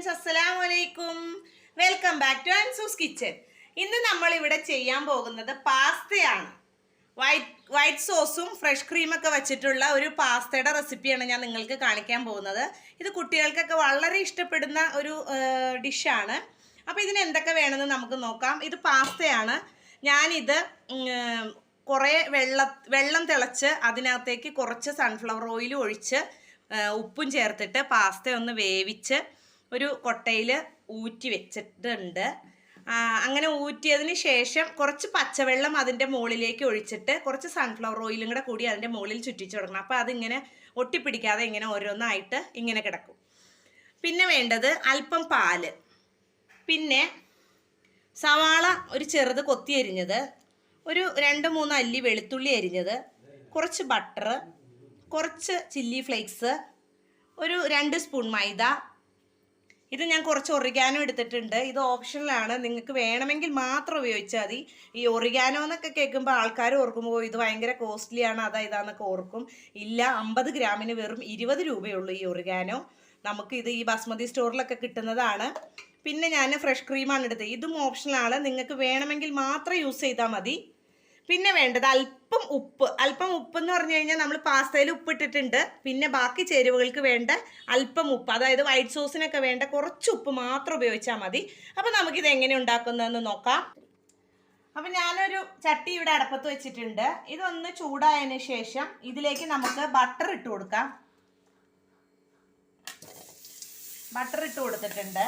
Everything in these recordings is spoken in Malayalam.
അലൈക്കും welcome back to Ansu's kitchen ഇന്ന് നമ്മൾ ഇവിടെ ചെയ്യാൻ പോകുന്നത് പാസ്തയാണ്. വൈറ്റ് വൈറ്റ് സോസും ഫ്രഷ് ക്രീമൊക്കെ വെച്ചിട്ടുള്ള ഒരു പാസ്തയുടെ റെസിപ്പിയാണ് ഞാൻ നിങ്ങൾക്ക് കാണിക്കാൻ പോകുന്നത്. ഇത് കുട്ടികൾക്കൊക്കെ വളരെ ഇഷ്ടപ്പെടുന്ന ഒരു ഡിഷാണ് അപ്പോൾ ഇതിന് എന്തൊക്കെ വേണമെന്ന് നമുക്ക് നോക്കാം. ഇത് പാസ്തയാണ്. ഞാനിത് കുറേ വെള്ള വെള്ളം തിളച്ച് അതിനകത്തേക്ക് കുറച്ച് സൺഫ്ലവർ ഓയിൽ ഒഴിച്ച് ഉപ്പും ചേർത്തിട്ട് പാസ്ത ഒന്ന് വേവിച്ച് ഒരു കൊട്ടയിൽ ഊറ്റി വെച്ചിട്ടുണ്ട്. അങ്ങനെ ഊറ്റിയതിന് ശേഷം കുറച്ച് പച്ചവെള്ളം അതിന്റെ മുകളിലേക്ക് ഒഴിച്ചിട്ട് കുറച്ച് സൺഫ്ലവർ ഓയിലും കൂടെ കൂടി അതിന്റെ മുകളിൽ ചുറ്റിച്ച് കൊടുക്കണം. അപ്പോൾ അതിങ്ങനെ ഒട്ടിപ്പിടിക്കാതെ ഇങ്ങനെ ഓരോന്നായിട്ട് ഇങ്ങനെ കിടക്കും. പിന്നെ വേണ്ടത് അല്പം പാൽ. പിന്നെ സവാള ഒരു ചെറുത് കൊത്തി അരിഞ്ഞത് ഒരു രണ്ട് മൂന്ന് അല്ലി വെളുത്തുള്ളി അരിഞ്ഞത് കുറച്ച് ബട്ടർ കുറച്ച് ചില്ലി ഫ്ലേക്സ് ഒരു രണ്ട് സ്പൂൺ മൈദ ഇത് ഞാൻ കുറച്ച് ഒറിഗാനോ എടുത്തിട്ടുണ്ട്. ഇത് ഓപ്ഷനിലാണ് നിങ്ങൾക്ക് വേണമെങ്കിൽ മാത്രം ഉപയോഗിച്ചാൽ മതി. ഈ ഒറിഗാനോ എന്നൊക്കെ കേൾക്കുമ്പോൾ ആൾക്കാർ ഓർക്കുമ്പോൾ ഇത് ഭയങ്കര കോസ്റ്റ്ലി ആണ്. അതാ ഇതാന്നൊക്കെ ഓർക്കും. ഇല്ല അമ്പത് ഗ്രാമിന് വെറും ഇരുപത് രൂപയുള്ളൂ ഈ ഒറിഗാനോ നമുക്ക് ഇത് ഈ ബസ്മതി സ്റ്റോറിലൊക്കെ കിട്ടുന്നതാണ്. പിന്നെ ഞാൻ ഫ്രഷ് ക്രീമാണ് എടുത്തത്. ഇതും ഓപ്ഷണലാണ് നിങ്ങൾക്ക് വേണമെങ്കിൽ മാത്രം യൂസ് ചെയ്താൽ മതി. പിന്നെ വേണ്ടത് അല്പം ഉപ്പ്. അല്പം ഉപ്പ് എന്ന് പറഞ്ഞു കഴിഞ്ഞാൽ നമ്മൾ പാസ്തയിൽ ഉപ്പിട്ടിട്ടുണ്ട്. പിന്നെ ബാക്കി ചേരുവകൾക്ക് വേണ്ട അല്പം ഉപ്പ്. അതായത് വൈറ്റ് സോസിനൊക്കെ വേണ്ട കുറച്ച് ഉപ്പ് മാത്രം ഉപയോഗിച്ചാൽ മതി. അപ്പം നമുക്കിത് എങ്ങനെ ഉണ്ടാക്കുന്നതെന്ന് നോക്കാം. അപ്പം ഞാനൊരു ചട്ടി ഇവിടെ അടപ്പത്ത് വെച്ചിട്ടുണ്ട്. ഇതൊന്ന് ചൂടായതിന് ശേഷം ഇതിലേക്ക് നമുക്ക് ബട്ടർ ഇട്ട് കൊടുക്കാം. ബട്ടർ ഇട്ട് കൊടുത്തിട്ടുണ്ട്.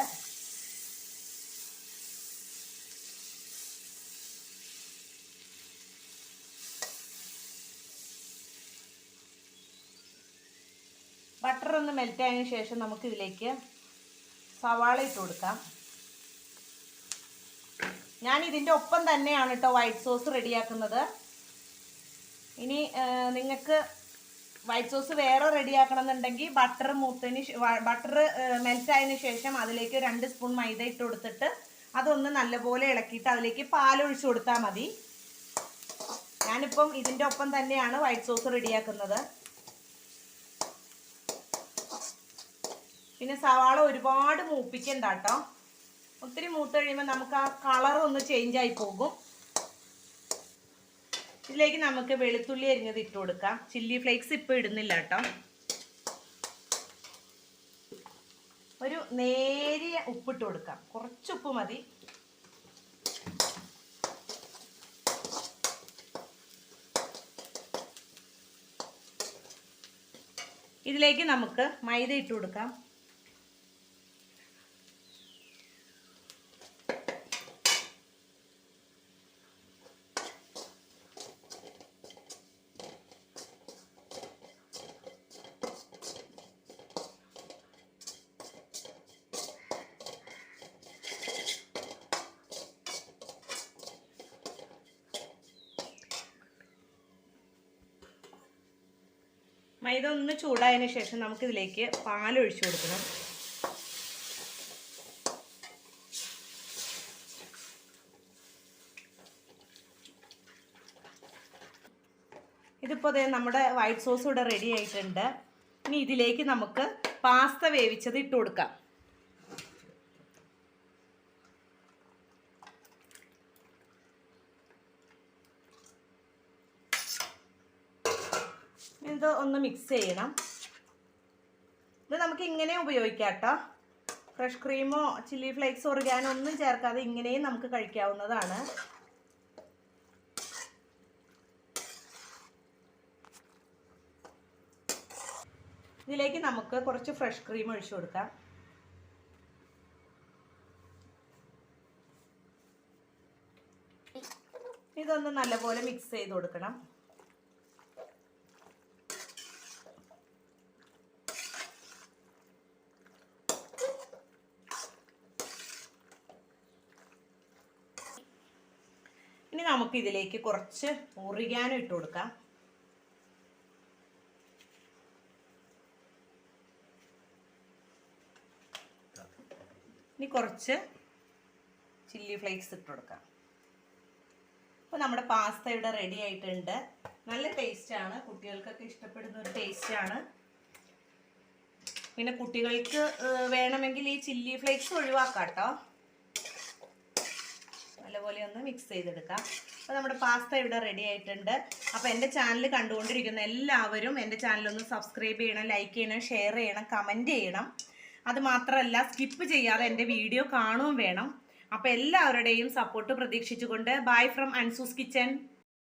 ബട്ടർ ഒന്ന് മെൽറ്റ് ആയതിനു ശേഷം നമുക്ക് ഇതിലേക്ക് സവാള ഇട്ട് കൊടുക്കാം. ഞാൻ ഇതിന്റെ ഒപ്പം തന്നെയാണ് കേട്ടോ വൈറ്റ് സോസ് റെഡിയാക്കുന്നത് ഇനി നിങ്ങൾക്ക് വൈറ്റ് സോസ് വേറെ റെഡിയാക്കണമെന്നുണ്ടെങ്കിൽ ബട്ടർ മൂത്തതിന് ബട്ടർ മെൽറ്റ് ആയതിനു ശേഷം അതിലേക്ക് രണ്ട് സ്പൂൺ മൈദ ഇട്ട് കൊടുത്തിട്ട് അതൊന്ന് നല്ലപോലെ ഇളക്കിയിട്ട് അതിലേക്ക് പാലൊഴിച്ചു കൊടുത്താൽ മതി. ഞാനിപ്പം ഇതിന്റെ ഒപ്പം തന്നെയാണ് വൈറ്റ് സോസ് റെഡിയാക്കുന്നത് പിന്നെ സവാള ഒരുപാട് മൂപ്പിക്കണ്ട കേട്ടോ ഒത്തിരി മൂത്ത് കഴിയുമ്പോൾ നമുക്ക് ആ കളർ ഒന്ന് ചേഞ്ച് ആയി പോകും. ഇതിലേക്ക് നമുക്ക് വെളുത്തുള്ളി അരിഞ്ഞത് ഇട്ട് കൊടുക്കാം. ചില്ലി ഫ്ലേക്സ് ഇപ്പോൾ ഇടുന്നില്ല കേട്ടോ ഒരു നേരിയ ഉപ്പിട്ട് കൊടുക്കാം. കുറച്ച് ഉപ്പ് മതി. ഇതിലേക്ക് നമുക്ക് മൈദ ഇട്ട് കൊടുക്കാം. മൈദ ഒന്ന് ചൂടായതിനു ശേഷം നമുക്കിതിലേക്ക് പാലൊഴിച്ചു കൊടുക്കണം. ഇതിപ്പോൾ നമ്മുടെ വൈറ്റ് സോസ് ഇവിടെ റെഡി ആയിട്ടുണ്ട്. ഇനി ഇതിലേക്ക് നമുക്ക് പാസ്ത വേവിച്ചത് ഇട്ട് കൊടുക്കാം. ഇത് ഒന്ന് മിക്സ് ചെയ്യണം. ഇത് നമുക്ക് ഇങ്ങനെ ഉപയോഗിക്കാം കേട്ടോ ഫ്രഷ് ക്രീമോ ചില്ലി ഫ്ലേക്സ് ഒറിഗാനോ ഒന്നും ചേർക്കാതെ ഇങ്ങനെയും നമുക്ക് കഴിക്കാവുന്നതാണ്. ഇതിലേക്ക് നമുക്ക് കുറച്ച് ഫ്രഷ് ക്രീം ഒഴിച്ചു കൊടുക്കാം. ഇതൊന്ന് നല്ലപോലെ മിക്സ് ചെയ്ത് കൊടുക്കണം. നമുക്ക് ഇതിലേക്ക് കുറച്ച് ഒറിഗാനോ ഇട്ട് കൊടുക്കാം. ഇനി കുറച്ച് ചില്ലി ഫ്ലേക്സ് ഇട്ട് കൊടുക്കാം. അപ്പോൾ നമ്മുടെ പാസ്ത ഇവിടെ റെഡി ആയിട്ടുണ്ട്. നല്ല ആണ്. കുട്ടികൾക്കൊക്കെ ഇഷ്ടപ്പെടുന്ന ഒരു ടേസ്റ്റാണ് പിന്നെ കുട്ടികൾക്ക് വേണമെങ്കിൽ ഈ ചില്ലി ഫ്ലേക്സ് ഒഴിവാക്കാം കേട്ടോ. നല്ലപോലെ ഒന്ന് മിക്സ് ചെയ്തെടുക്കാം. അപ്പോൾ നമ്മുടെ പാസ്ത ഇവിടെ റെഡി ആയിട്ടുണ്ട്. അപ്പോൾ എന്റെ ചാനൽ കണ്ടുകൊണ്ടിരിക്കുന്ന എല്ലാവരും എന്റെ ചാനലൊന്ന് സബ്സ്ക്രൈബ് ചെയ്യണം ലൈക്ക് ചെയ്യണം ഷെയർ ചെയ്യണം കമന്റ് ചെയ്യണം. അതുമാത്രമല്ല സ്കിപ്പ് ചെയ്യാതെ എന്റെ വീഡിയോ കാണുകയും വേണം. അപ്പോൾ എല്ലാവരുടെയും സപ്പോർട്ട് പ്രതീക്ഷിച്ചുകൊണ്ട് ബൈ ഫ്രം അൻസൂസ് കിച്ചൻ